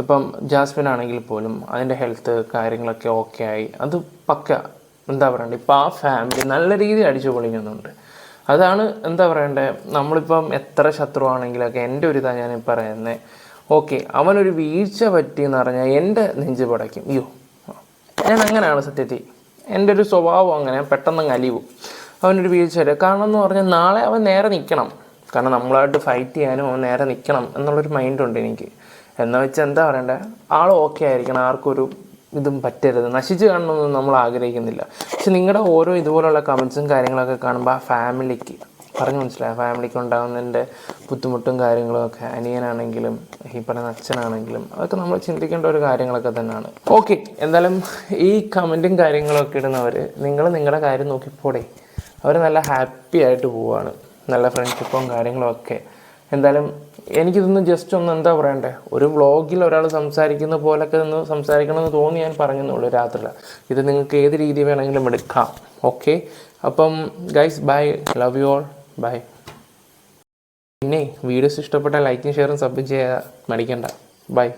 ഇപ്പം ജാസ്മിൻ ആണെങ്കിൽ പോലും അതിന്റെ ഹെൽത്ത് കാര്യങ്ങളൊക്കെ ഓക്കെ ആയി. അത് പക്ക എന്താ പറയണ്ടേ ഇപ്പം ആ ഫാമിലി നല്ല രീതിയിൽ അടിച്ചു പൊളിക്കുന്നുണ്ട്. അതാണ് എന്താ പറയണ്ടേ നമ്മളിപ്പം എത്ര ശത്രുവാണെങ്കിലൊക്കെ എന്റെ ഒരു ഇതാണ് ഞാൻ പറയുന്നത് ഓക്കെ അവനൊരു വീഴ്ച പറ്റിയെന്ന് പറഞ്ഞാൽ എന്റെ നെഞ്ച് പടയ്ക്കും. അയ്യോ ഞാൻ അങ്ങനെയാണ് സത്യത്തിൽ. എന്റെ ഒരു സ്വഭാവം അങ്ങനെ പെട്ടെന്ന് അലിവും അവനൊരു വീഴ്ച വരും. കാരണം എന്ന് പറഞ്ഞാൽ നാളെ അവൻ നേരെ നിൽക്കണം. കാരണം നമ്മളായിട്ട് ഫൈറ്റ് ചെയ്യാനും നേരെ നിൽക്കണം എന്നുള്ളൊരു മൈൻഡുണ്ട് എനിക്ക്. എന്ന് വെച്ചാൽ എന്താ പറയണ്ടേ? ആൾ ഓക്കെ ആയിരിക്കണം. ആർക്കൊരു ഇതും പറ്റരുത്. നശിച്ച് കാണണമെന്നൊന്നും നമ്മൾ ആഗ്രഹിക്കുന്നില്ല. പക്ഷെ നിങ്ങളുടെ ഓരോ ഇതുപോലുള്ള കമൻസും കാര്യങ്ങളൊക്കെ കാണുമ്പോൾ ആ ഫാമിലിക്ക് പറഞ്ഞു മനസ്സിലായി? ഫാമിലിക്ക് ഉണ്ടാകുന്നതിന്റെ ബുദ്ധിമുട്ടും കാര്യങ്ങളും ഒക്കെ അനിയനാണെങ്കിലും ഈ പറയുന്ന അച്ഛനാണെങ്കിലും അതൊക്കെ നമ്മൾ ചിന്തിക്കേണ്ട ഒരു കാര്യങ്ങളൊക്കെ തന്നെയാണ് ഓക്കെ എന്തായാലും ഈ കമന്റും കാര്യങ്ങളൊക്കെ ഇടുന്നവർ നിങ്ങൾ നിങ്ങളുടെ കാര്യം നോക്കിപ്പോടെ. അവർ നല്ല ഹാപ്പി ആയിട്ട് പോവുകയാണ് നല്ല ഫ്രണ്ട്ഷിപ്പും കാര്യങ്ങളൊക്കെ എന്തായാലും എനിക്കിതൊന്ന് ജസ്റ്റ് ഒന്ന് എന്താ പറയണ്ടേ? ഒരു വ്ളോഗിൽ ഒരാൾ സംസാരിക്കുന്ന പോലൊക്കെ ഒന്ന് സംസാരിക്കണമെന്ന് തോന്നി ഞാൻ പറഞ്ഞെന്നുള്ളൂ രാത്രിയിൽ ഇത് നിങ്ങൾക്ക് ഏത് രീതി വേണമെങ്കിലും എടുക്കാം. ഓക്കെ അപ്പം guys bye love you all bye പിന്നെ വീഡിയോസ് ഇഷ്ടപ്പെട്ടാൽ ലൈക്കും ഷെയറും സബ്മിറ്റ് ചെയ്യാൻ മടിക്കണ്ട. ബൈ